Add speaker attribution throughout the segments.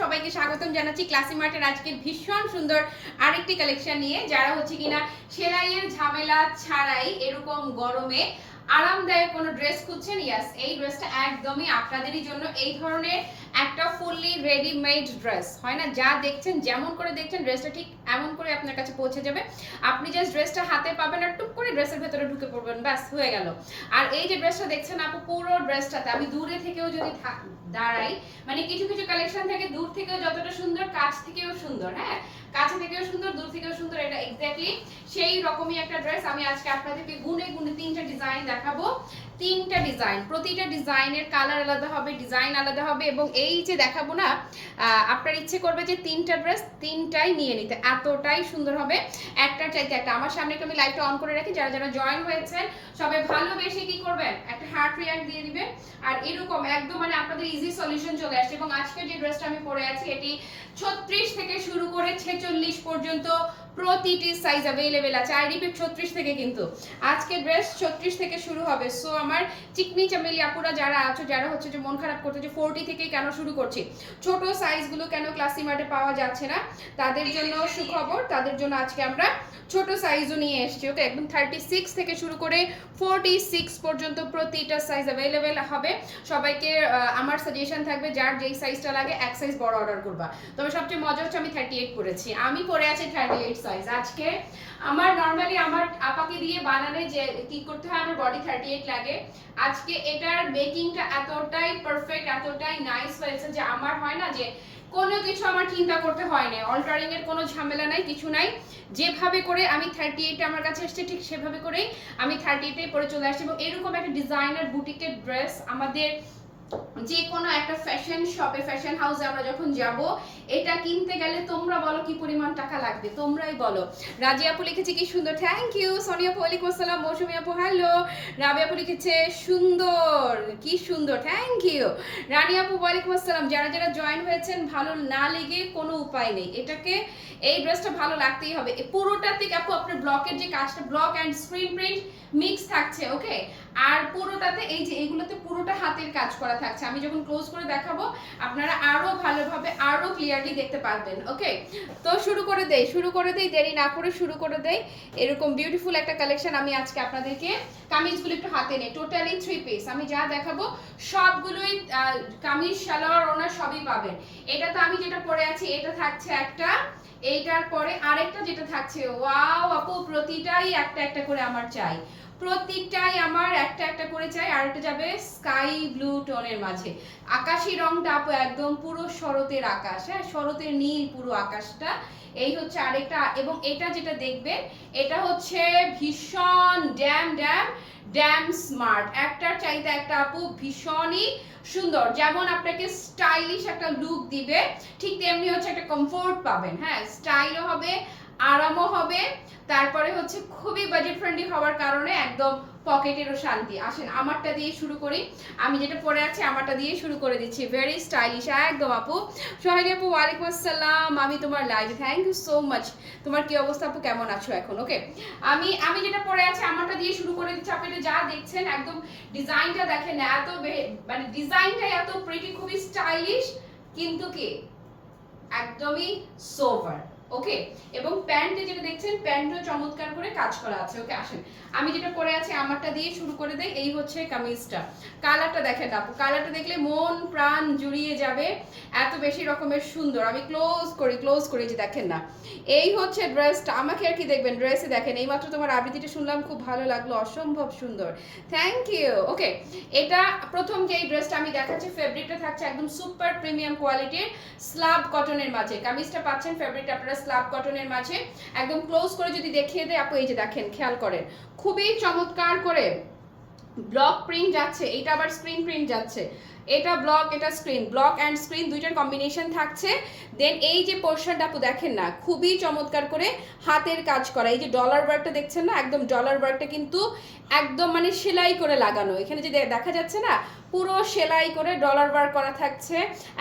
Speaker 1: সবাইকে স্বাগতম জানাচ্ছি ক্লাসি মার্টের আজকে ভীষণ সুন্দর আরেকটি কালেকশন নিয়ে, যারা হচ্ছে কিনা সেলাইয়ের ঝামেলা ছাড়াই এরকম গরমে আরামদায়ক কোনো ড্রেস খুঁজছেন? ইয়াস এই ড্রেসটা একদমই আপনাদেরই জন্য। এই ধরনের একটা ফুললি রেডিমেড ড্রেস হয় না? যা দেখছেন, যেমন করে দেখছেন ড্রেসটা ঠিক এমন করে আপনার কাছে পৌঁছে যাবে। আপনি জাস্ট ড্রেসটা হাতে পাবেন আর টুক করে ড্রেসের ভেতরে ঢুকে পড়বেন, ব্যাস, হয়ে গেল। আর এই যে ড্রেসটা দেখছেন আপু, পুরো ড্রেসটাতে আমি দূরে থেকেও যদি দাঁড়াই মানে কিছু কিছু কালেকশন থেকে, দূর থেকেও যতটা সুন্দর, কাছ থেকেও সুন্দর হ্যাঁ? কাছে থেকেও সুন্দর, দূর থেকেও সুন্দর, এটা এক্স্যাক্টলি সেই রকমই একটা ড্রেস আমি আজকে আপনাদেরকে গুনে গুনে তিনটা ডিজাইন দেখাবো। তিনটা ডিজাইন প্রতিটা ডিজাইনের কালার আলাদা হবে ডিজাইন আলাদা হবে এবং এই যে দেখাবো না আপনার ইচ্ছে করবে যে তিনটা ড্রেস তিনটাই নিয়ে নিতে, এতটাই সুন্দর হবে। একটা চাইতে একটা, আমার সামনে আমি লাইভটা অন করে রাখি, যারা যারা জয়েন হয়েছেন, সবাই ভালোবেসে কি করবেন? একটা হার্ট রিয়াক্ট দিয়ে দিবেন। আর এরকম একদম মানে আপনাদের ইজি সলিউশন চলে আসছে। এবং আজকে যে ড্রেসটা আমি পরে আছি, এটি ছত্রিশ থেকে শুরু করে ছেচল্লিশ পর্যন্ত প্রতিটি সাইজ অ্যাভেলেবেল আছে। আই রিপিট ছত্রিশ থেকে কিন্তু। আজকে ড্রেস ছত্রিশ থেকে শুরু হবে। সো আমার চিকনি চামেলি আপুরা যারা আছো, যারা হচ্ছে যে মন খারাপ করতে যে ফোরটি থেকে কেন শুরু করছি? ছোট সাইজগুলো কেন ক্লাসি মার্টে পাওয়া যাচ্ছে না? তাদের জন্য সুখবর, তাদের জন্য আজকে আমরা ছোট সাইজও নিয়ে এসেছি ওকে একদম থার্টি সিক্স থেকে শুরু করে ফোরটি সিক্স পর্যন্ত প্রতিটা সাইজ অ্যাভেলেবেল হবে। সবাইকে আমার সাজেশন থাকবে, যার যেই সাইজটা লাগে, এক সাইজ বড় অর্ডার করবা। তবে সবচেয়ে মজা হচ্ছে আমি থার্টি এইট করেছি আমি পরে আছি থার্টি এইট সাইজ আজকে আমার নর্মালি আমার আপাকে দিয়ে বানালে যে কি করতে হয়, আমার বডি থার্টি এইট লাগে। আজকে এটার মেকিংটা এতটাই পারফেক্ট এতটাই নাইস হয়েছে যে আমার হয় না যে কোনো কিছু আমার চিন্তা করতে হয় না। অল্টারিং এর কোনো ঝামেলা নাই, কিছু নাই। যেভাবে করে আমি থার্টি এইট আমার কাছে এসছে, ঠিক সেভাবে করেই আমি থার্টি এইটে পরে চলে আসছি। এবং এরকম একটা ডিজাইনার বুটিকের ড্রেস আমাদের যে কোনো একটা ফ্যাশন শপে ফ্যাশন হাউসে আমরা যখন যাব, এটা কিনতে গেলে তোমরা বলো কি পরিমাণ টাকা লাগবে, তোমরাই বলো। রাজি আপু লিখেছে কি সুন্দর থ্যাংক ইউ সোনিয়া আপু, ওয়ালাইকুম আসসালাম। মৌসুমি আপু হ্যালো রাবি আপু লিখেছে, সুন্দর, কি সুন্দর থ্যাংক ইউ রানী আপু, ওয়ালাইকুম আসসালাম। যারা যারা জয়েন হয়েছেন, ভালো না লেগে কোনো উপায় নেই। এটাকে, এই ড্রেসটা ভালো লাগতেই হবে। পুরোটা থেকে আপু, আপনার ব্লকের যে কাজটা block and screen print mix থাকছে ওকে আর পুরোটাতে, এই যে, এগুলোতে পুরোটা হাতের কাজ করা থাকছে। আমি যখন ক্লোজ করে দেখাবো, আপনারা আরও ভালোভাবে, আরও ক্লিয়ারলি দেখতে পারবেন ওকে তো শুরু করে দেই, শুরু করে দেই, দেরি না করে শুরু করে দেই। এরকম বিউটিফুল একটা কালেকশন আমি আজকে আপনাদেরকে কামিজগুলো একটু হাতে নেই। টোটালি থ্রি পিস আমি যা দেখাবো, সবগুলোই কামিজ, সালোয়ার ওনার সবই পাবেন। এটা তো আমি যেটা পরে আছি, এটা থাকছে একটা, এইটার পরে আরেকটা যেটা থাকছে ওয়াও আপু, প্রতিটাই একটা একটা করে আমার চাই। প্রত্যেকটাই আমার একটা একটা করে চাই আর একটা যাবে স্কাই ব্লু টোনের মাঝে। আকাশি রংটা আপু একদম পুরো শরতের আকাশ হ্যাঁ? শরতের নীল পুরো আকাশটা। এই হচ্ছে আরেকটা, এবং এটা যেটা দেখবেন, এটা হচ্ছে ভীষণ ড্যাম ড্যাম ড্যাম স্মার্ট। একটার চাইতে একটা আপু ভীষণই সুন্দর। যেমন আপনাকে স্টাইলিশ একটা লুক দিবে, ঠিক তেমনি হচ্ছে একটা কমফোর্ট পাবেন হ্যাঁ? স্টাইলও হবে আরামও হবে। তারপরে হচ্ছে খুবই বাজেট ফ্রেন্ডলি হওয়ার কারণে একদম পকেটেরও শান্তি। আসেন, আমারটা দিয়ে শুরু করি। আমি যেটা পরে আছি, আমারটা দিয়ে শুরু করে দিচ্ছি। ভেরি স্টাইলিশ একদম আপু। সোহাইলি আপু, ওয়ালাইকুম আসসালাম। আমি তোমার live thank you so much তোমার কি অবস্থা আপু? কেমন আছো এখন? ওকে আমি আমি যেটা পরে আছি, আমারটা দিয়ে শুরু করে দিচ্ছি। আপনি যা দেখছেন, একদম ডিজাইনটা দেখেন, এত মানে ডিজাইনটা এত প্রিটি খুবই স্টাইলিশ কিন্তু কি? একদমই সোভার ওকে? এবং প্যান্টে যেটা দেখছেন, প্যান্টও চমৎকার করে কাজ করা আছে। ওকে, আসেন। আমি যেটা পরে আছি, আমারটা দিয়ে শুরু করে দেই। এই হচ্ছে কামিজটা। কালারটা দেখেন আপু, কালারটা দেখলে মন, প্রাণ জুড়িয়ে যাবে। এত বেশি রকমের সুন্দর। আমি ক্লোজ করি ক্লোজ করি যে দেখেন না। এই হচ্ছে ড্রেসটা আমাকে আর কি দেখবেন? ড্রেসে দেখেন। এইমাত্র তোমার আবৃত্তিটা শুনলাম, খুব ভালো লাগল। অসম্ভব সুন্দর। থ্যাংক ইউ ওকে, এটা প্রথম যে এই ড্রেসটা আমি দেখাচ্ছি ফেব্রিকটা থাকছে একদম সুপার প্রিমিয়াম কোয়ালিটির স্লাব কটনের মাঝে। কামিজটা পাচ্ছেন ফেব্রিকটা আপনারা স্লাব কটনের মাঝে একদম ক্লোজ করে যদি দেখিয়ে দেয়, আপু এই যে দেখেন, খেয়াল করেন, খুবই চমৎকার করে ব্লক প্রিন্ট যাচ্ছে, এটা আবার স্ক্রিন প্রিন্ট যাচ্ছে। এটা ব্লক, এটা স্ক্রিন ব্লক অ্যান্ড স্ক্রিন দুইটার কম্বিনেশন থাকছে। দেন এই যে পোর্শনটা আপু দেখেন না, খুবই চমৎকার করে হাতের কাজ করা। এই যে ডলার ওয়ার্কটা দেখছেন না, একদম ডলার ওয়ার্কটা কিন্তু একদম মানে সেলাই করে লাগানো। এখানে যে দেখা যাচ্ছে না, পুরো সেলাই করে ডলার ওয়ার্ক করা থাকছে।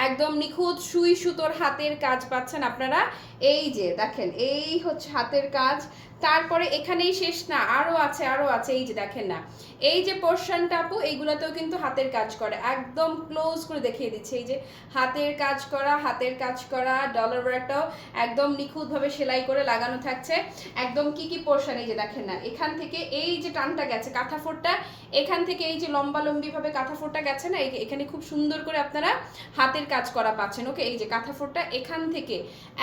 Speaker 1: একদম নিখুঁত সুই সুতোর হাতের কাজ পাচ্ছেন আপনারা। এই যে দেখেন, এই হচ্ছে হাতের কাজ। তারপরে এখানেই শেষ না আরও আছে আরও আছে, এই যে দেখেন না। এই যে পোর্শনটা আপু, এইগুলোতেও কিন্তু হাতের কাজ করে, একদম ক্লোজ করে দেখিয়ে দিচ্ছে। এই যে হাতের কাজ করা, হাতের কাজ করা ডলার ওয়ার্কটাও একদম নিখুঁতভাবে সেলাই করে লাগানো থাকছে। একদম কি কি পোর্শন এই যে দেখেন না, এখান থেকে এই যে টানটা গেছে, কাঁথা ফোরটা এখান থেকে এই যে লম্বা লম্বি ভাবে কাঁথা ফোরটা গেছে না এখানে খুব সুন্দর করে আপনারা হাতের কাজ করা পাচ্ছেন। ওকে, এই যে কাঁথা ফোরটা এখান থেকে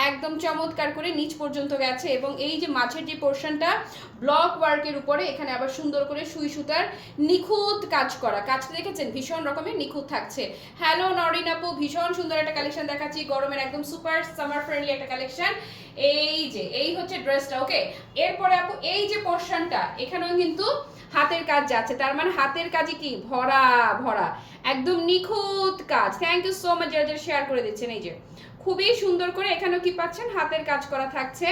Speaker 1: একদম চমৎকার করে নিচ পর্যন্ত গেছে এবং এই যে মাছের যে পোর্শনটা ব্লক ওয়ার্কের উপরে এখানে আবার সুন্দর করে সুই সুতার নিখুঁত কাজ করা। কাজটা দেখেছেন? ভীষণ রকমের নিখুঁত থাকছে। হ্যালো নরিন আপু, ভীষণ সুন্দর একটা কালেকশন দেখাচ্ছি। গরমের একদম সুপার সামার ফ্রেন্ডলি একটা কালেকশন এই যে, এই হচ্ছে ড্রেসটা ওকে? এরপরে আপু, এই যে পোর্শনটা, এখানেও কিন্তু হাতের কাজ যাচ্ছে তার মানে হাতের কাজে কি? ভরা ভরা। একদম নিখুঁত কাজ। থ্যাংক ইউ সো মাচ যারা যারা শেয়ার করে দিচ্ছেন, এই যে। খুবই সুন্দর করে এখানেও কি পাচ্ছেন? হাতের কাজ করা থাকছে।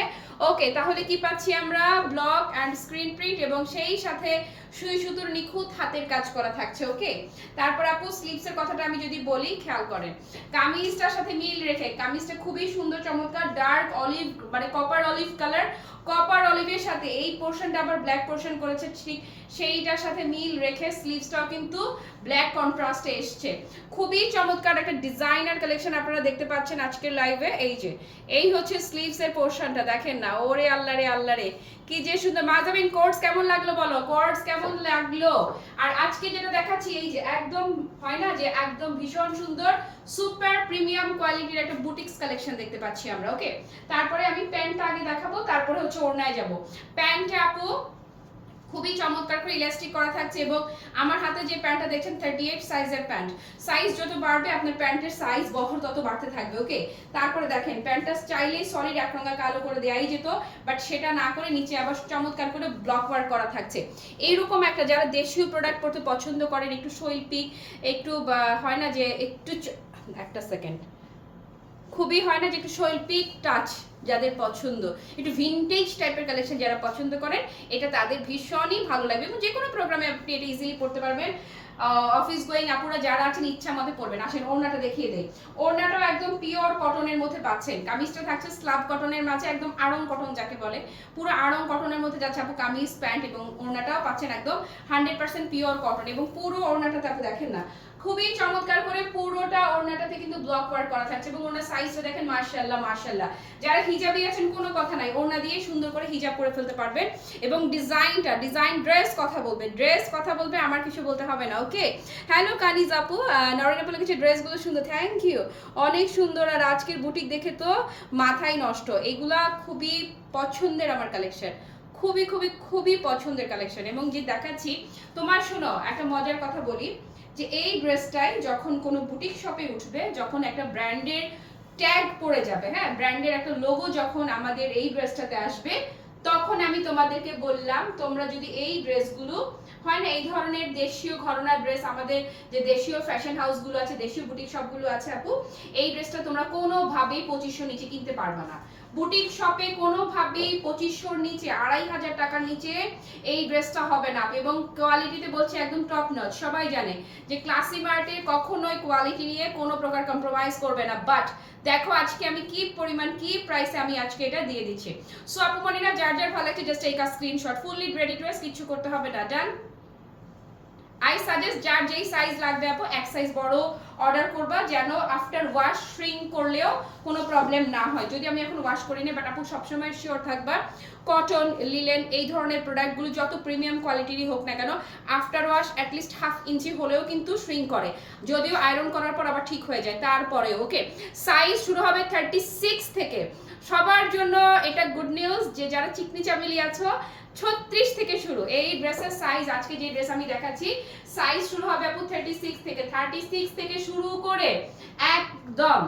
Speaker 1: ওকে তাহলে কি পাচ্ছি আমরা? ব্লক অ্যান্ড স্ক্রিন প্রিন্ট এবং সেই সাথে সুই সুতোর নিখুঁত হাতের কাজ করা থাকছে ওকে তারপর আপু স্লিপসের কথাটা আমি যদি বলি, খেয়াল করেন। কামিজটার সাথে মিল রেখে, কামিজটা খুবই সুন্দর, চমৎকার ডার্ক অলিভ মানে কপার অলিভ কালার কপার অলিভের সাথে এই পোর্শনটা আবার ব্ল্যাক পোর্শন করেছে, ঠিক সেইটার সাথে মিল রেখে স্লিভসটাও কিন্তু ব্ল্যাক কন্ট্রাস্টে এসছে। খুবই চমৎকার একটা ডিজাইনার কালেকশন আপনারা দেখতে পাচ্ছেন আজকের লাইভে এই যে, এই হচ্ছে স্লিভস এর পোর্শনটা দেখেন না, ওরে আল্লাহ রে। কি যে সুন্দর মাজাবিন কোর্স কেমন লাগল বলো? কোর্স কেমন লাগল? আর আজকে যেটা দেখাচ্ছি, এই যে একদম, হয় না যে একদম ভীষণ সুন্দর সুপার প্রিমিয়াম কোয়ালিটির একটা বুটিক্স কালেকশন দেখতে পাচ্ছি আমরা ওকে তারপরে আমি প্যান্টটা আগে দেখাবো, তারপরে হচ্ছে ওড়নায় যাব। প্যান্টে আপু খুবই চমৎকার করে ইলাস্টিক করা থাকছে এবং আমার হাতে যে প্যান্টটা দেখছেন থার্টি এইট সাইজের প্যান্ট। সাইজ যত বাড়বে, আপনার প্যান্টের সাইজ বহর তত বাড়তে থাকবে ওকে তারপরে দেখেন, প্যান্টটা চাইলেই সলিড এক রঙা কালো করে দেওয়াই যেত বাট সেটা না করে নিচে আবার চমৎকার করে ব্লক ওয়ার্ক করা থাকছে। এইরকম একটা যারা দেশীয় প্রোডাক্ট পড়তে পছন্দ করেন, একটু শৈল্পিক, একটু হয় না যে একটু একটা সেকেন্ড খুবই হয় না যে একটু শৈল্পিক টাচ যাদের পছন্দ। একটু ভিনটেজ টাইপের কালেকশন যারা পছন্দ করেন, এটা তাদের ভীষণই ভালো লাগবে। এবং যে কোনো প্রোগ্রামে আপনি এটা ইজিলি পড়তে পারবেন। অফিস গোয়িং আপুরা যারা আছেন, ইচ্ছা মতে পড়বেন। আসেন, ওড়নাটা দেখিয়ে দেয় ওড়নাটাও একদম পিওর কটনের মধ্যে পাচ্ছেন। কামিজটা থাকছে স্লাব কটনের মাঝে, একদম আড়ং কটন যাকে বলে। পুরো আড়ং কটনের মধ্যে যাচ্ছে আপু কামিজ, প্যান্ট এবং ওড়নাটাও পাচ্ছেন একদম হান্ড্রেড পার্সেন্ট পিওর কটন এবং পুরো ওড়নাটাতে আপনি দেখেন না। খুবই চমৎকার করে পুরোটা ওড়নাটাতে কিন্তু ব্লক ওয়ার্ক করা থাকছে এবং ওনার সাইজটা দেখেন মার্শাল্লাহ মার্শাল্লাহ যারা হিজাবি আছেন, কোনো কথা নাই। ওড়না দিয়ে সুন্দর করে হিজাব করে ফেলতে পারবেন এবং ডিজাইনটা, ডিজাইন ড্রেস কথা বলবে। ড্রেস কথা বলবে, আমার কিছু বলতে হবে না ওকে হ্যালো কানিজ আপু। নরেন আপু লিখেছে ড্রেসগুলো সুন্দর থ্যাংক ইউ অনেক সুন্দর, আর আজকের বুটিক দেখে তো মাথাই নষ্ট। এগুলা খুবই পছন্দের আমার কালেকশন খুবই খুবই খুবই পছন্দের কালেকশন এবং যে দেখাচ্ছি, তোমার শোনো, একটা মজার কথা বলি। যে এই ড্রেসটাই যখন কোনো বুটিক শপে উঠবে, যখন একটা ব্র্যান্ডের ট্যাগ পড়ে যাবে হ্যাঁ ব্র্যান্ডের একটা লোগো যখন আমাদের এই ড্রেসটাতে আসবে, তখন আমি তোমাদেরকে বললাম, তোমরা যদি এই ড্রেসগুলো, হয় না, এই ধরনের দেশীয় ঘরনার ড্রেস, আমাদের যে দেশীয় ফ্যাশন হাউসগুলো আছে, দেশীয় বুটিক শপগুলো আছে আপু, এই ড্রেসটা তোমরা কোনোভাবেই পঁচিশশো নিচে কিনতে পারবে না। বুটিক শপে কোনোভাবেই পঁচিশশোর নিচে, আড়াই হাজার টাকার নিচে এই ড্রেসটা হবে না। এবং কোয়ালিটিতে বলছে একদম টপ নচ সবাই জানে যে ক্লাসি মার্টে কখনোই কোয়ালিটি নিয়ে কোনো প্রকার কম্প্রোমাইজ করবে না। বাট দেখো আজকে আমি কি পরিমাণ, কি প্রাইসে আমি আজকে এটা দিয়ে দিচ্ছি। সো আপুমনিরা যার যার ভালো লাগছে জাস্ট এই কাজ স্ক্রিনশট ফুললি রেডি ড্রেস কিছু করতে হবে না ডান আই সাজেস্ট যার যেই সাইজ লাগবে আপু, এক সাইজ বড় অর্ডার করবা যেন আফটার ওয়াশ শ্রিঙ্ক করলেও কোনো প্রবলেম না হয়। যদি আমি এখন ওয়াশ করি না বাট আপু সবসময় শিওর থাকবা কটন লিলেন এই ধরনের প্রোডাক্টগুলো যত প্রিমিয়াম কোয়ালিটিরই হোক না কেন after wash at least half inch হলেও কিন্তু শ্রিঙ্ক করে। যদিও আয়রন করার পর আবার ঠিক হয়ে যায়, তারপরে ওকে সাইজ শুরু হবে থার্টি সিক্স থেকে। সবার জন্য এটা গুড নিউজ যে যারা চিকনি চামেলি আছো ছত্রিশ থেকে শুরু। এই ড্রেসের সাইজ আজকে যে ড্রেস আমি দেখাচ্ছি সাইজ শুরু হবে আপু থার্টি সিক্স থেকে। থার্টি সিক্স থেকে শুরু করে একদম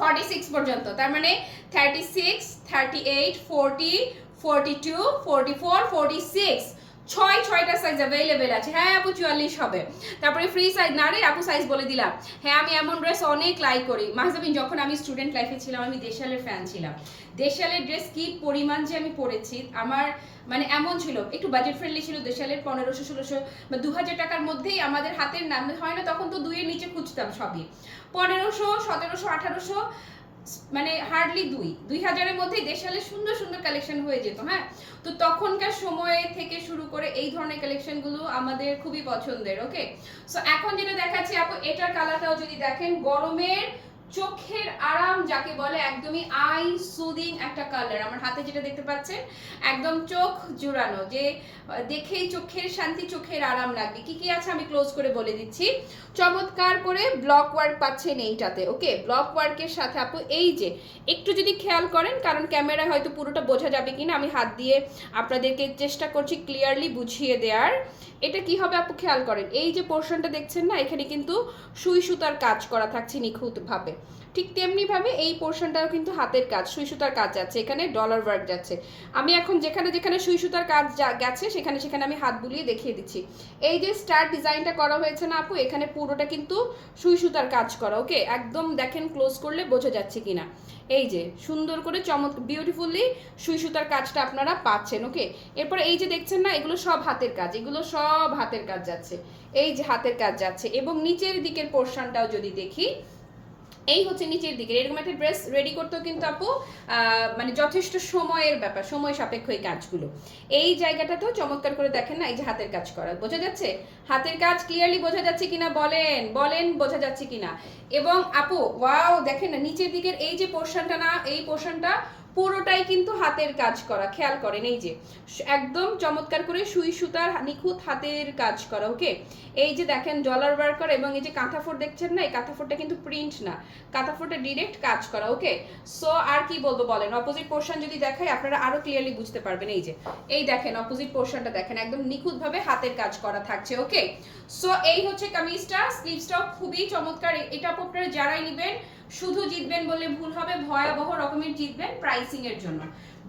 Speaker 1: ফর্টি সিক্স পর্যন্ত। তার মানে thirty six thirty eight forty forty two forty four forty six ছয়, ছয়টা সাইজ অ্যাভেলেবেল আছে। হ্যাঁ আপু চুয়াল্লিশ হবে। তারপরে ফ্রি সাইজ না রে, আপু সাইজ বলে দিলাম। হ্যাঁ আমি এমন ড্রেস অনেক লাইক করি। মাহজাবিন, যখন আমি স্টুডেন্ট লাইফে ছিলাম, আমি দেশালের ফ্যান ছিলাম। দেশালের ড্রেস কি পরিমাণ যে আমি পরেছি, আমার মানে এমন ছিল, একটু বাজেট ফ্রেন্ডলি ছিল দেশালের পনেরোশো, ষোলোশো বা দু হাজার টাকার মধ্যেই আমাদের হাতের নাম হয় না, তখন তো দুইয়ের নিচে খুঁজতাম সবই। পনেরোশো, সতেরোশো, আঠারোশো মানে হার্ডলি দুই। দুই হাজারের মধ্যেই দেশালে সুন্দর সুন্দর কালেকশন হয়ে যেত হ্যাঁ? তো তখনকার সময়ে থেকে শুরু করে এই ধরনের কালেকশনগুলো আমাদের খুবই পছন্দের ওকে সো এখন যেটা দেখাচ্ছি আপু, এটার কালারটাও যদি দেখেন, গরমের চোখের আরাম যাকে বলে একদমই আই সুদিং একটা কালার আমার হাতে যেটা দেখতে পাচ্ছেন, একদম চোখ জুড়ানো, যে দেখেই চোখের শান্তি, চোখের আরাম লাগবে। কি কি আছে আমি ক্লোজ করে বলে দিচ্ছি। চমৎকার করে ব্লক ওয়ার্ক পাচ্ছেন এইটাতে ওকে ব্লক ওয়ার্কের সাথে আপু এই যে, একটু যদি খেয়াল করেন, কারণ ক্যামেরায় হয়তো পুরোটা বোঝা যাবে কিনা, আমি হাত দিয়ে আপনাদেরকে চেষ্টা করছি ক্লিয়ারলি বুঝিয়ে দেওয়ার এটা কি হবে আপু খেয়াল করেন? এই যে পোর্শনটা দেখছেন না, এখানে কিন্তু সুই সুতার কাজ করা থাকছে নিখুঁতভাবে। ঠিক তেমনিভাবে এই পোর্শনটাও কিন্তু হাতের কাজ সুই সুতার কাজ যাচ্ছে, এখানে ডলার ওয়ার্ক যাচ্ছে। আমি এখন যেখানে যেখানে সুই সুতার কাজ গেছে, সেখানে সেখানে আমি হাত বুলিয়ে দেখিয়ে দিচ্ছি। এই যে স্টার ডিজাইনটা করা হয়েছে না আপু, এখানে পুরোটা কিন্তু সুই সুতার কাজ করা ওকে একদম দেখেন ক্লোজ করলে বোঝা যাচ্ছে কিনা। এই যে সুন্দর করে চমৎ বিউটিফুলি সুই সুতার কাজটা আপনারা পাচ্ছেন ওকে এরপর এই যে দেখছেন না, এগুলো সব হাতের কাজ, এগুলো সব হাতের কাজ যাচ্ছে। এই যে হাতের কাজ যাচ্ছে এবং নিচের দিকের পোর্শনটাও যদি দেখি এই হচ্ছে নিচের দিকে এরকম একটা ড্রেস রেডি করতেও কিন্তু আপু মানে যথেষ্ট সময়ের ব্যাপার, সময় সাপেক্ষ এই কাজগুলো। এই জায়গাটাতেও চমৎকার করে দেখেন না, এই যে হাতের কাজ করা, বোঝা যাচ্ছে? হাতের কাজ ক্লিয়ারলি বোঝা যাচ্ছে কিনা? বলেন বলেন, বোঝা যাচ্ছে কিনা? এবং আপু ওয়াও দেখেন না, নিচের দিকের এই যে পোর্শনটা না, এই পোর্শনটা পুরোটাই কিন্তু হাতের কাজ করা, খেয়াল করেন এই যে। একদম চমৎকার করে সুই সুতার নিখুঁত হাতের কাজ করা, ওকে? এই যে দেখেন ডলার ওয়ার্কার এবং এই যে কাঁথা ফোট দেখছেন না? এই কাঁথাফোরটা কিন্তু প্রিন্ট না। কাঁথা ফোটে ডিরেক্ট কাজ করা, ওকে? সো আর কি বলব বলেন? অপোজিট পোর্শন যদি দেখাই, আপনারা আরও ক্লিয়ারলি বুঝতে পারবেন এই যে। এই দেখেন অপোজিট পোর্শনটা দেখেন, একদম নিখুঁতভাবে হাতের কাজ করা থাকছে, ওকে? সো এই হচ্ছে কামিজটা স্লিভসটাও খুবই চমৎকার। এটা আপনারা যারাই নেবেন শুধু জিতবেন বলে ভুল হবে, ভয়াবহ রকমের জিতবেন প্রাইসিং এর জন্য।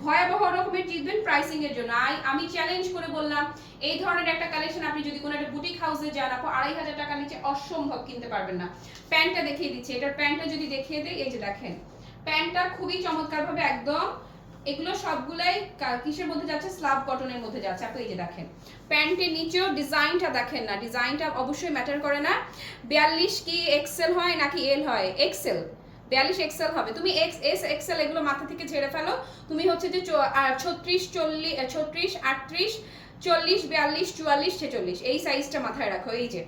Speaker 1: ভয়াবহ রকমের জিতবেন প্রাইসিং এর জন্য। আই, আমি চ্যালেঞ্জ করে বললাম, এই ধরনের একটা কালেকশন আপনি যদি কোনো একটা বুটিক হাউসে যান, আপু, আড়াই হাজার টাকা নিচে অসম্ভব কিনতে পারবেন না। প্যান্টটা দেখিয়ে দিচ্ছি। এটার প্যান্টটা যদি দেখিয়ে দেয় এই যে দেখেন, প্যান্টটা খুবই চমৎকারভাবে একদম এগুলো সবগুলাই কিসের মধ্যে যাচ্ছে? স্লাব কটনের মধ্যে যাচ্ছে। আপনি এই যে দেখেন। প্যান্টের নিচেও ডিজাইনটা দেখেন না। ডিজাইনটা অবশ্যই ম্যাটার করে না। বিয়াল্লিশ কি এক্সেল হয় নাকি এল হয়? এক্সেল। বিয়াল্লিশ এক্সেল হবে। তুমি এক্স এস এক্সেল এগুলো মাথা থেকে ঝেড়ে ফেলো। তুমি হচ্ছে যে ছত্রিশ চল্লিশ ছত্রিশ, আটত্রিশ, চল্লিশ, বিয়াল্লিশ, চুয়াল্লিশ, ছেচল্লিশ। এই সাইজটা মাথায় রাখো। এই যে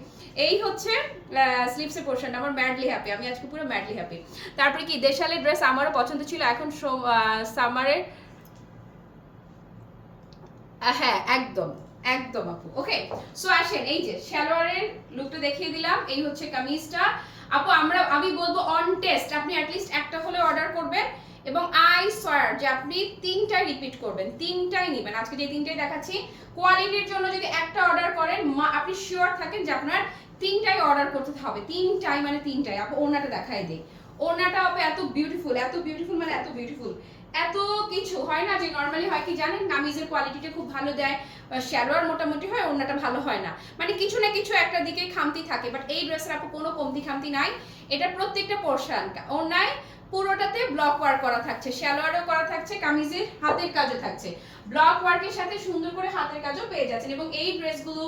Speaker 1: এই হচ্ছে স্লিপসের পোর্শন আমার ম্যাডলি হ্যাপি আমি আজকে পুরো ম্যাডলি হ্যাপি তারপরে কি দেশালের ড্রেস আমারও পছন্দ ছিল, এখন সামারের হ্যাঁ একদম একদম আপু ওকে সো আসেন, এই যে, সালোয়ারের লুকটা দেখিয়ে দিলাম, এই হচ্ছে কামিজটা। আপু, আমরা, আমি বলব অন টেস্ট আপনি অ্যাটলিস্ট একটা হলে অর্ডার করবেন। এবং আই সোয়ার যে আপনি তিনটাই রিপিট করবেন, তিনটাই নেবেন। আজকে যে তিনটাই দেখাচ্ছি কোয়ালিটির জন্য যদি একটা অর্ডার করেন আপনি শিওর থাকেন যে আপনার তিনটাই অর্ডার করতে হবে। তিনটাই মানে তিনটাই। আপু ওনাটা দেখাই দিই। ওনাটা আপু এত বিউটিফুল এত বিউটিফুল মানে এত বিউটিফুল এত কিছু হয় না যে নর্মালি হয় কি জানেন? কামিজের কোয়ালিটিটা খুব ভালো দেয় শ্যালোয়ার মোটামুটি হয় ওনাটা ভালো হয় না। মানে কিছু না কিছু একটা দিকে খামতি থাকে বাট এই ড্রেসের আপু কোনো কমতি খামতি নাই। এটা প্রত্যেকটা পোর্শন ওনায় পুরোটাতে ব্লক ওয়ার্ক করা থাকছে শ্যালোয়ারও করা থাকছে, কামিজের হাতের কাজও থাকছে। ব্লক ওয়ার্কের সাথে সুন্দর করে হাতের কাজও পেয়ে যাচ্ছেন এবং এই ড্রেসগুলো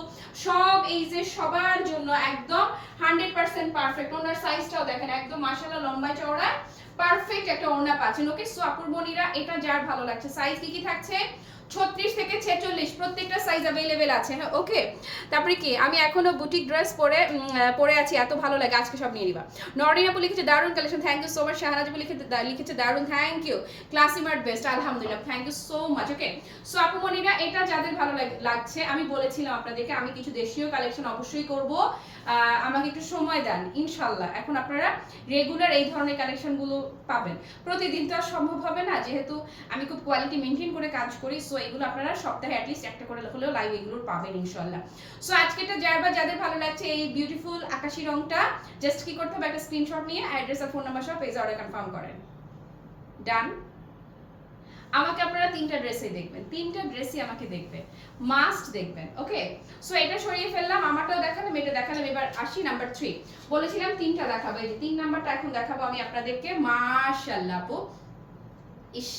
Speaker 1: সব এই যে সবার জন্য একদম হান্ড্রেড পার্সেন্ট পারফেক্ট ওনার সাইজটাও দেখেন, একদম মাসালা লম্বা চওড়া পারফেক্ট একটা ওড়না পাচ্ছেন। ওকে, সো আপুর বোনিরা এটা যার ভালো লাগছে। সাইজ কি কি থাকছে? ছত্রিশ থেকে ছেচল্লিশ, প্রত্যেকটা সাইজ অ্যাভেলেবেল আছে হ্যাঁ ওকে তারপরে কি, আমি এখনও বুটিক ড্রেস পরে পরে আছি, এত ভালো লাগে, আজকে সব নিয়ে নিবা। নরিন আপু লিখেছে দারুণ collection thank you so much Shahnaz আপু লিখেছে, দা- লিখেছে দারুণ থ্যাংক ইউ ক্লাসিমার্ট বেস্ট আলহামদুলিল্লাহ thank you so much okay so আপু মনিরা, এটা যাদের ভালো লাগ- লাগছে, আমি বলেছিলাম আপনাদেরকে, আমি কিছু দেশীয় কালেকশন অবশ্যই করব। আমাকে একটু সময় দেন, ইনশাল্লাহ। এখন আপনারা রেগুলার এই ধরনের কালেকশনগুলো পাবেন। প্রতিদিন তো আর সম্ভব হবে না, যেহেতু আমি খুব কোয়ালিটি মেনটেন করে কাজ করি সো এগুলো আপনারা সপ্তাহে অ্যাটলিস্ট একটা করে হলেও লাইভ এগুলো পাবেন, ইনশাল্লাহ। সো আজকেটা যার বা যাদের ভালো লাগছে এই বিউটিফুল আকাশি রংটা জাস্ট কি করতে হবে? একটা স্ক্রিনশট নিয়ে অ্যাড্রেস আর ফোন নাম্বার সহ পেজে অর্ডার কনফার্ম করেন। ডান আমাকে আপনারা তিনটা ড্রেসই দেখবেন, তিনটা ড্রেসই আমাকে দেখবেন মাস্ট দেখবেন ওকে সো এটা সরিয়ে ফেললাম আমারটাও দেখালাম, এটা দেখালাম, এবার আসি নাম্বার থ্রি বলেছিলাম তিনটা দেখাবো, এই তিন নাম্বারটা এখন দেখাবো আমি আপনাদেরকে। মাশাল্লাহ আপু। ইস,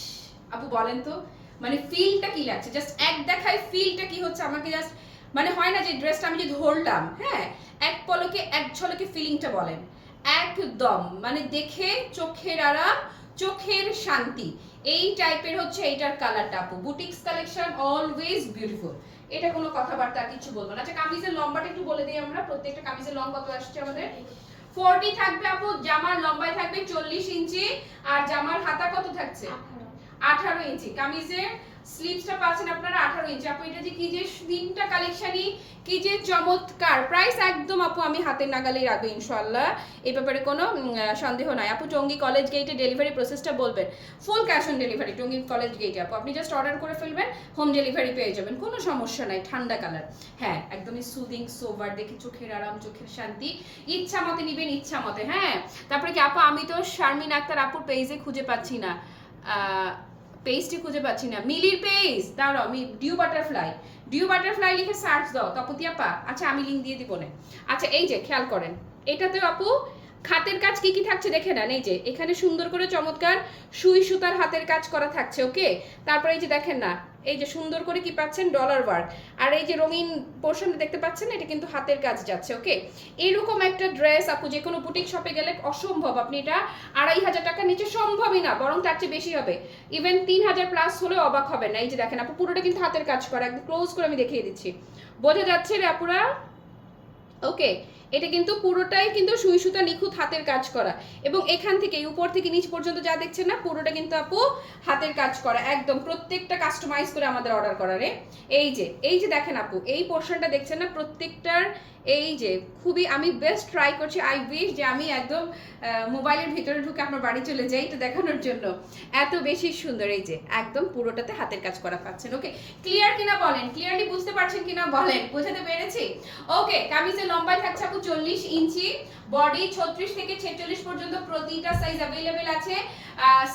Speaker 1: আপু বলেন তো মানে ফিলটা কি লাগছে? জাস্ট এক দেখায় ফিলটা কি হচ্ছে? আমাকে জাস্ট মানে হয় না যে ড্রেসটা আমি যে ধরলাম হ্যাঁ? এক পলকে, এক ঝলকে ফিলিংটা বলেন। একদম মানে দেখে চোখের আরাম, চোখের শান্তি। এই টাইপের হচ্ছে এইটার কালারটা আপু। বুটিক্স কালেকশন অলওয়েজ বিউটিফুল এটা কোনো কথাবার্তা কিছু বলব না। আচ্ছা কামিজের লম্বাটা একটু বলে দিই আমরা। প্রত্যেকটা কামিজের লং কত আসছে আমাদের? ফোরটি থাকবে আপু। জামার লম্বায় থাকবে চল্লিশ ইঞ্চি। আর জামার হাতা কত থাকছে? আঠারো ইঞ্চি। কামিজের স্লিভসটা পাচ্ছেন আপনারা আঠারো ইঞ্চি আপু, এটা যে কি যে তিনটা কালেকশনই কি যে চমৎকার। প্রাইস একদম আপু, আমি হাতের নাগালেই রাখব ইনশাল্লাহ এই ব্যাপারে কোনো সন্দেহ নাই। আপু, টঙ্গী কলেজ গেটে ডেলিভারি প্রসেসটা বলবেন। Full cash on delivery Tongi college গেটে আপু। আপনি জাস্ট অর্ডার করে ফেলবেন হোম ডেলিভারি পেয়ে যাবেন। কোনো সমস্যা নাই, ঠান্ডা কালার হ্যাঁ একদমই সুদিং সোবার দেখে চোখের আরাম, চোখের শান্তি। ইচ্ছা মতে নিবেন, ইচ্ছা মতে হ্যাঁ। তারপরে কি আপু, আমি তো শারমিন আক্তার আপুর পেজে খুঁজে পাচ্ছি না। পেজটি খুঁজে পাচ্ছি না। মিলির পেজ দাঁড়াও, আমি ডিউ বাটারফ্লাই ডিউ বাটারফ্লাই লিখে সার্চ দাও। তপতি আপা আচ্ছা আমি লিঙ্ক দিয়ে দিব না। আচ্ছা এই যে, খেয়াল করেন। এটাতেও আপু, খাতের কাজ কি কি থাকছে দেখে না এই যে, এখানে সুন্দর করে চমৎকার সুই সুতার হাতের কাজ করা থাকছে ওকে তারপরে এই যে দেখেন না এই যে সুন্দর করে কি পাচ্ছেন? ডলার ওয়ার্ক আর এই যে রঙিন পোর্শনটা দেখতে পাচ্ছেন, এটা কিন্তু হাতের কাজ যাচ্ছে ওকে এরকম একটা ড্রেস আপু যে কোনো বুটিক শপে গেলে অসম্ভব। আপনি এটা আড়াই হাজার টাকার নিচে সম্ভবই না, বরং তার চেয়ে বেশি হবে। ইভেন তিন হাজার প্লাস হলেও অবাক হবে না। এই যে দেখেন আপু, পুরোটা কিন্তু হাতের কাজ করা, একদম ক্লোজ করে আমি দেখিয়ে দিচ্ছি। বোঝা যাচ্ছে রে আপুরা? ওকে এটা কিন্তু পুরোটাই কিন্তু সুই সুতা নিখুঁত হাতের কাজ করা। এবং এখান থেকে উপর থেকে নিচ পর্যন্ত যা দেখছেন না, পুরোটা কিন্তু আপু হাতের কাজ করা। একদম প্রত্যেকটা কাস্টমাইজ করে আমাদের অর্ডার করা রে। এই যে এই যে দেখেন আপু, এই পোর্শনটা দেখছেন না? প্রত্যেকটার এই যে, খুবই আমি বেস্ট ট্রাই করছি। আই উইশ যে আমি একদম মোবাইলের ভিতরে ঢুকে আপনার বাড়ি চলে যাই তো দেখানোর জন্য। এত বেশি সুন্দর, এই যে, একদম পুরোটাতে হাতের কাজ করা পাচ্ছেন ওকে ক্লিয়ার কিনা বলেন? ক্লিয়ারলি বুঝতে পারছেন কিনা বলেন? বোঝাতে পেরেছি? ওকে কামিজের লম্বাই থাকছে আপু চল্লিশ ইঞ্চি বডি ছত্রিশ থেকে ছেচল্লিশ পর্যন্ত প্রতিটা সাইজ অ্যাভেলেবেল আছে।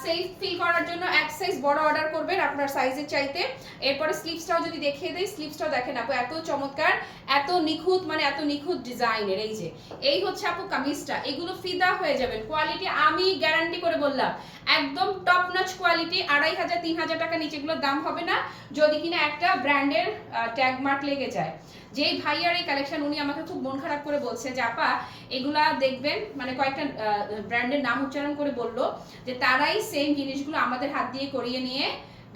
Speaker 1: সেফ ফিল করার জন্য এক সাইজ বড় অর্ডার করবেন আপনার সাইজের চাইতে। এরপরে স্লিপসটাও যদি দেখিয়ে দেই স্লিপসটাও দেখেন আপু, এত চমৎকার, এত নিখুঁত মানে এত নিখুঁত ডিজাইনের এই যে। এই হচ্ছে আপু কামিজটা, এগুলো ফিদা হয়ে যাবেন। কোয়ালিটি আমি গ্যারান্টি করে বললাম একদম টপ নচ কোয়ালিটি আড়াই হাজার, তিন হাজার টাকা নিচেগুলোর দাম হবে না। যদি কিনা একটা ব্র্যান্ডের ট্যাগ মার্ক লেগে যায়। যেই ভাইয়ার এই কালেকশন উনি আমাকে খুব মন খারাপ করে বলছে, যে আপা, এগুলা দেখবেন মানে কয়েকটা ব্র্যান্ডের নাম উচ্চারণ করে বলল, যে তারাই সেম জিনিসগুলো আমাদের হাত দিয়ে করিয়ে নিয়ে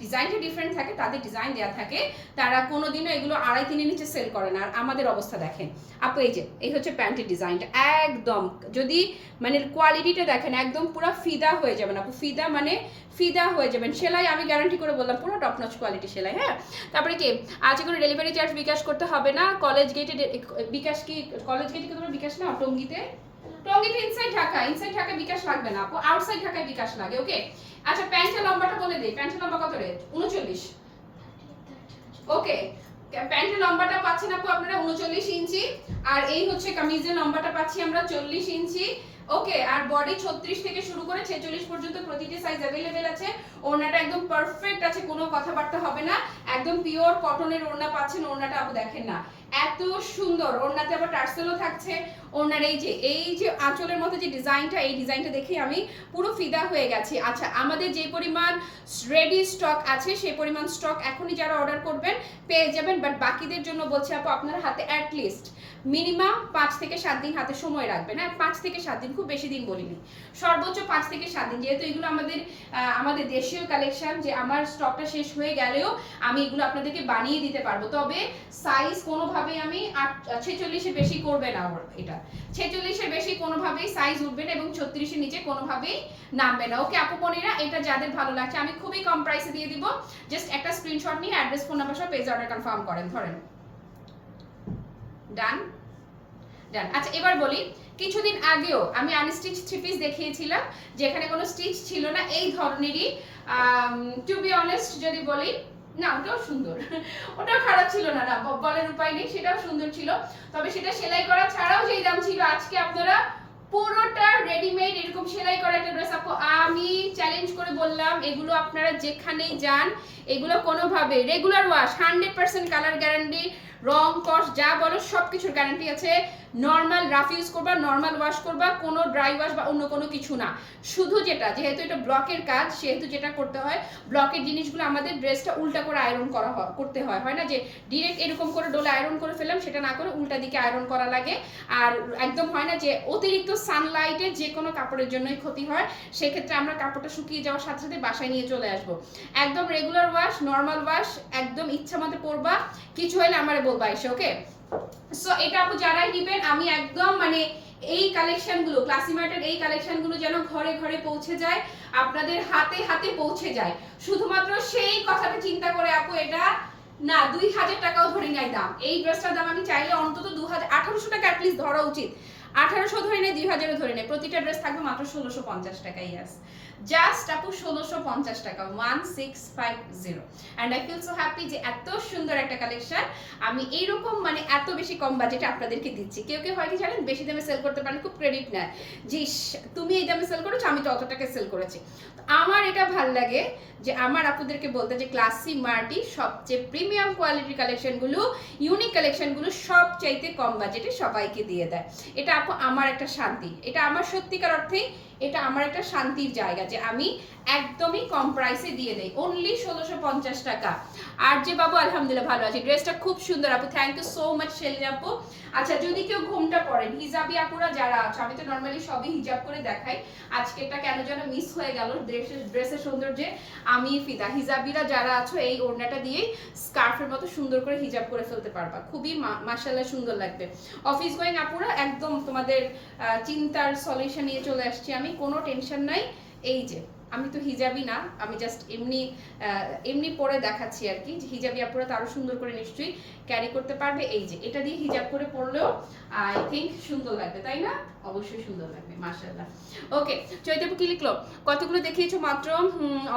Speaker 1: ডিজাইনটা ডিফারেন্ট থাকে, তাদের ডিজাইন দেওয়া থাকে, তারা কোনোদিনও এগুলো আড়াই তিনের নিচে সেল করে না। আর আমাদের অবস্থা দেখেন। আপু, এই যে, এই হচ্ছে প্যান্টের ডিজাইনটা একদম, যদি মানে কোয়ালিটিটা দেখেন, একদম পুরো ফিদা হয়ে যাবেন আপু। ফিদা মানে ফিদা হয়ে যাবেন। সেলাই আমি গ্যারান্টি করে বললাম, পুরো টপ নচ কোয়ালিটি সেলাই হ্যাঁ? তারপরে কি, আজকে কোনো ডেলিভারি চার্জ বিকাশ করতে হবে না? কলেজ গেটে বিকাশ কি কলেজ গেটে কি তোমার বিকাশ না, টঙ্গিতে? টঙ্গিতে ইনসাইড ঢাকা ইনসাইড ঢাকা বিকাশ লাগবে না, আপু। আউটসাইড ঢাকায় বিকাশ লাগে ওকে আচ্ছা প্যান্টের লম্বাটা বলে দিই। প্যান্টের লম্বা কত রে উনচল্লিশ। ওকে প্যান্টের লম্বাটা পাচ্ছেন আপু আপনারা উনচল্লিশ ইঞ্চি, আর এই হচ্ছে কামিজের লম্বাটা পাচ্ছি আমরা চল্লিশ ইঞ্চি। ওকে আর বডি ছত্রিশ থেকে শুরু করে ছেচল্লিশ পর্যন্ত প্রতিটি সাইজ অ্যাভেলেবেল আছে। ওড়নাটা একদম পারফেক্ট আছে, কোনো কথাবার্তা হবে না। একদম পিওর কটনের ওড়না পাচ্ছেন, ওড়নাটা আপু দেখেন না। এত সুন্দর, ওড়নাতে আবার টার্সেলও থাকছে। ওড়নার এই যে এই যে আঁচলের মতো যে ডিজাইনটা এই ডিজাইনটা দেখে আমি পুরো ফিদা হয়ে গেছি। আচ্ছা আমাদের যে পরিমাণ রেডি স্টক আছে সেই পরিমাণ স্টক এখনই যারা অর্ডার করবেন, পেয়ে যাবেন। বাট বাকিদের জন্য বলছি আপু, আপনার হাতে অ্যাটলিস্ট মিনিমাম পাঁচ থেকে সাত দিন হাতে সময় রাখবেন। হ্যাঁ পাঁচ থেকে সাত দিন, খুব বেশি দিন বলিনি। সর্বোচ্চ পাঁচ থেকে সাত দিন, যেহেতু এগুলো আমাদের আমাদের দেশীয় কালেকশন যে আমার স্টকটা শেষ হয়ে গেলেও আমি এগুলো আপনাদেরকে বানিয়ে দিতে পারব। তবে সাইজ কোনোভাবেই আমি আট, ছেচল্লিশের বেশি করবে না এটা। ছেচল্লিশের বেশি কোনোভাবেই সাইজ উঠবে না এবং ছত্রিশের নিচে কোনোভাবেই নামবে না। ওকে, আপু এটা যাদের ভালো লাগছে, আমি খুবই কম প্রাইসে দিয়ে দিব। জাস্ট একটা স্ক্রিনশট নিয়ে অ্যাড্রেস ফোন নাম্বার সব পেজ অর্ডার কনফার্ম করেন, ধরেন। ডান ডান আচ্ছা এবার বলি, কিছুদিন আগেও আমি আনস্টিচ থ্রি পিস দেখিয়েছিলাম, যেখানে কোনো স্টিচ ছিল না, এই ধরনেরই টু বি অনেস্ট যদি বলি, না, ওটাও সুন্দর। ওটাও খারাপ ছিল না না বলার উপায় নেই, সেটাও সুন্দর ছিল। তবে সেটা সেলাই করা ছাড়াও যেই দাম ছিল, আজকে আপনারা পুরোটা রেডিমেড এরকম সেলাই করা একটা ড্রেস আপু আমি চ্যালেঞ্জ করে বললাম, এগুলো আপনারা যেখানেই যান, এগুলো কোনোভাবে regular wash hundred percent colour guarantee রং কস যা বলো সব কিছুর গ্যারান্টি আছে। নর্মাল রাফ ইউজ করবা নর্মাল ওয়াশ করবা, কোনো ড্রাই ওয়াশ বা অন্য কোনো কিছু না। শুধু যেটা, যেহেতু এটা ব্লকের কাজ, সেহেতু যেটা করতে হয় ব্লকের জিনিসগুলো আমাদের ড্রেসটা উল্টা করে আয়রন করা হয়, করতে হয় হয় না? যে ডিরেক্ট এরকম করে ডোলে আয়রন করে ফেললাম, সেটা না করে উল্টা দিকে আয়রন করা লাগে। আর একদম হয় না যে অতিরিক্ত সানলাইটে যে কোনো কাপড়ের জন্যই ক্ষতি হয়, সেক্ষেত্রে আমরা কাপড়টা শুকিয়ে যাওয়ার সাথে সাথে বাসায় নিয়ে চলে আসব। একদম রেগুলার ওয়াশ নর্মাল ওয়াশ একদম ইচ্ছা মতো পরবা। কিছু হলে আমারে বলবা এসে ওকে সো এটা আপু যারাই নিবেন, আমি একদম মানে এই কালেকশনগুলো ক্লাসিমার্টের এই কালেকশনগুলো যেন ঘরে ঘরে পৌঁছে যায়, আপনাদের হাতে হাতে পৌঁছে যায়। শুধুমাত্র সেই কথাটা চিন্তা করে আপু, এটা না, দুই হাজার টাকাও ধরে নাই দাম। এই ড্রেসটার দাম আমি চাইলে অন্তত দু হাজার আঠারোশো টাকা অ্যাটলিস্ট ধরা উচিত। আঠারোশো ধরে নেই দুই হাজারও ধরে নেই প্রতিটা ড্রেস থাকবে মাত্র ষোলোশো পঞ্চাশ টাকা ইয়াস জাস্ট আপু ষোলোশো পঞ্চাশ টাকা one six five zero and I feel so happy যে এত সুন্দর একটা কালেকশন আমি এইরকম মানে এত বেশি কম বাজেটে আপনাদেরকে দিচ্ছি। কেউ কেউ হয় কি জানেন? বেশি দামে সেল করতে পারেন, খুব ক্রেডিট নেয়। যে তুমি এই দামে সেল করেছ, আমি তো অত টাকা সেল করেছি। আমার এটা ভালো লাগে যে আমার আপুদেরকে বলতে যে ক্লাসি মার্টি সবচেয়ে প্রিমিয়াম কোয়ালিটির কালেকশনগুলো ইউনিক কালেকশনগুলো সবচাইতে কম বাজেটে সবাইকে দিয়ে দেয়। এটা আপু আমার একটা শান্তি। এটা আমার সত্যিকার অর্থেই এটা আমার একটা শান্তির জায়গা যে আমি একদমই কম প্রাইসে দিয়ে দেই অনলি ষোলোশো পঞ্চাশ টাকা। আর যে বাবু, আলহামদুলিল্লাহ ভালো আছে। ড্রেসটা খুব সুন্দর আপু। Thank you so much Shelin আপু। আচ্ছা যদি কেউ ঘুমটা পড়েন, হিজাবি আপুরা যারা আছে, আমি তো নর্মালি সবই হিজাব করে দেখাই। আজকেরটা কেন যেন মিস হয়ে গেল ড্রেসের ড্রেসের সৌন্দর্যে। আমি ফিদা। হিজাবিরা যারা আছো, এই ওড়নাটা দিয়েই স্কার্ফের মতো সুন্দর করে হিজাব করে ফেলতে পারবা। খুবই মাসাল্লাহ সুন্দর লাগবে। অফিস গোয়িং আপুরা, একদম তোমাদের চিন্তার সলিউশন নিয়ে চলে আসছি আমি। কোনো টেনশন নাই। এই যে, আমি তো হিজাবি না, আমি জাস্ট এমনি এমনি পরে দেখাচ্ছি আর কি। হিজাবি আপুরা তো আরও সুন্দর করে নিশ্চয়ই ক্যারি করতে পারবে। এই যে, এটা দিয়ে হিজাব করে পড়লেও আই থিঙ্ক সুন্দর লাগবে, তাই না? অবশ্যই সুন্দর লাগবে, মাশাআল্লাহ। ওকে চৈতাপু কি লিখলো? কতগুলো দেখিয়েছো মাত্র?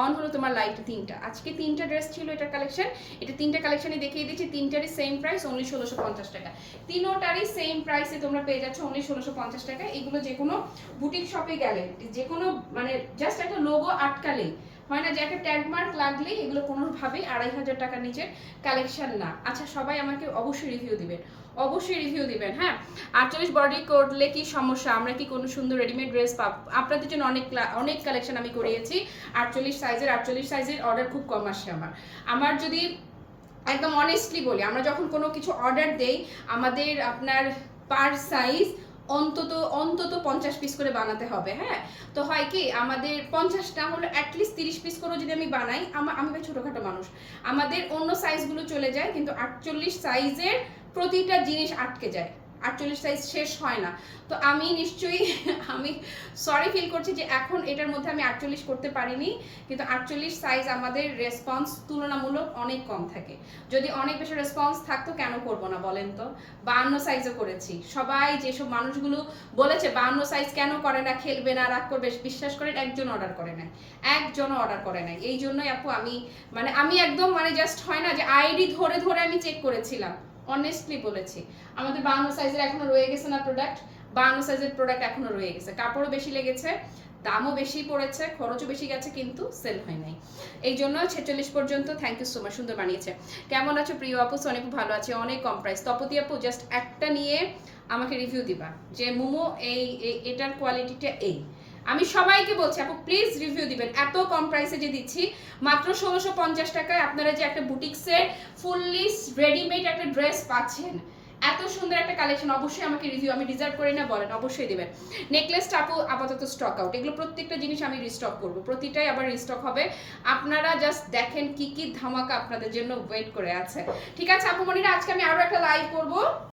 Speaker 1: অন হলো তোমার লাইট তিনটা। আজকে তিনটা ড্রেস ছিল এটার কালেকশন এটা তিনটা কালেকশনে দেখিয়ে দিচ্ছি, তিনটারই সেম প্রাইস অনলি ষোলোশো পঞ্চাশ টাকা। তিনোটারই সেম প্রাইসে তোমরা পেয়ে যাচ্ছ অনলি ষোলোশো পঞ্চাশ টাকা। এগুলো যে কোনো বুটিক শপে গেলে যে কোনো মানে জাস্ট একটা লোগো আটকালেই হয় না যে একটা ট্যাগমার্ক লাগলেই এগুলো কোনোভাবেই আড়াই হাজার টাকার নিচের কালেকশন না। আচ্ছা সবাই আমাকে অবশ্যই রিভিউ দিবেন, অবশ্যই রিভিউ দিবেন হ্যাঁ? আটচল্লিশ বডি করলে কি সমস্যা? আমরা কি কোনো সুন্দর রেডিমেড ড্রেস পাব? আপনাদের জন্য অনেক অনেক কালেকশন আমি করিয়েছি। আটচল্লিশ সাইজের আটচল্লিশ সাইজের অর্ডার খুব কম আসে আমার। আমার যদি একদম অনেস্টলি বলি, আমরা যখন কোনো কিছু অর্ডার দেই, আমাদের আপনার পার সাইজ অন্তত অন্তত পঞ্চাশ পিস করে বানাতে হবে হ্যাঁ? তো হয় কি, আমাদের পঞ্চাশটা হলো অ্যাটলিস্ট তিরিশ পিস করে যদি আমি বানাই আমার আমি ছোটোখাটো মানুষ। আমাদের অন্য সাইজগুলো চলে যায়, কিন্তু আটচল্লিশ সাইজের প্রতিটা জিনিস আটকে যায়। আটচল্লিশ সাইজ শেষ হয় না। তো আমি নিশ্চয়ই, আমি সরি ফিল করছি যে এখন এটার মধ্যে আমি আটচল্লিশ করতে পারিনি, কিন্তু আটচল্লিশ সাইজ আমাদের রেসপন্স তুলনামূলক অনেক কম থাকে। যদি অনেক বেশি রেসপন্স থাকতো কেন করব না বলেন তো? বাহান্ন সাইজও করেছি। সবাই যেসব মানুষগুলো বলেছে বাহান্ন সাইজ কেন করে না, খেলবে না, রাগ করবে, বিশ্বাস করেন একজন অর্ডার করে নাই। একজনও অর্ডার করে নাই। এই জন্যই আপু আমি মানে আমি একদম মানে জাস্ট হয় না যে আইডি ধরে ধরে আমি চেক করেছিলাম। অনেস্টলি বলেছি। আমাদের বাহান্ন সাইজের এখনও রয়ে গেছে না প্রোডাক্ট বাহান্ন সাইজের প্রোডাক্ট এখনও রয়ে গেছে। কাপড়ও বেশি লেগেছে, দামও বেশি পড়েছে, খরচও বেশি গেছে, কিন্তু সেল হয় নাই। এই জন্য ছেচল্লিশ পর্যন্ত থ্যাংক ইউ সো মাচ সুন্দর বানিয়েছে। কেমন আছো প্রিয় আপু? অনেক ভালো আছে, অনেক কম প্রাইস তপতি আপু জাস্ট একটা নিয়ে আমাকে রিভিউ দিবা। যে মোমো এই- এটার কোয়ালিটিটা এই। আমি সবাইকে বলছি, আপু প্লিজ রিভিউ দিবেন। এত কম প্রাইসে যে দিচ্ছি, মাত্র ষোলোশো পঞ্চাশ টাকায় আপনারা যে একটা বুটিক্সের ফুললি রেডিমেড একটা ড্রেস পাচ্ছেন, এত সুন্দর একটা কালেকশন অবশ্যই আমাকে রিভিউ আমি ডিজার্ভ করি না বলেন, অবশ্যই দেবেন। নেকলেসটা আপু, আপাতত স্টক আউট এগুলো প্রত্যেকটা জিনিস আমি রিস্টক করব, প্রতিটাই আবার রিস্টক হবে। আপনারা জাস্ট দেখেন কি কি ধামাকা আপনাদের জন্য ওয়েট করে আছে। ঠিক আছে, আপু মনিরা, আজকে আমি আরও একটা লাইভ করব।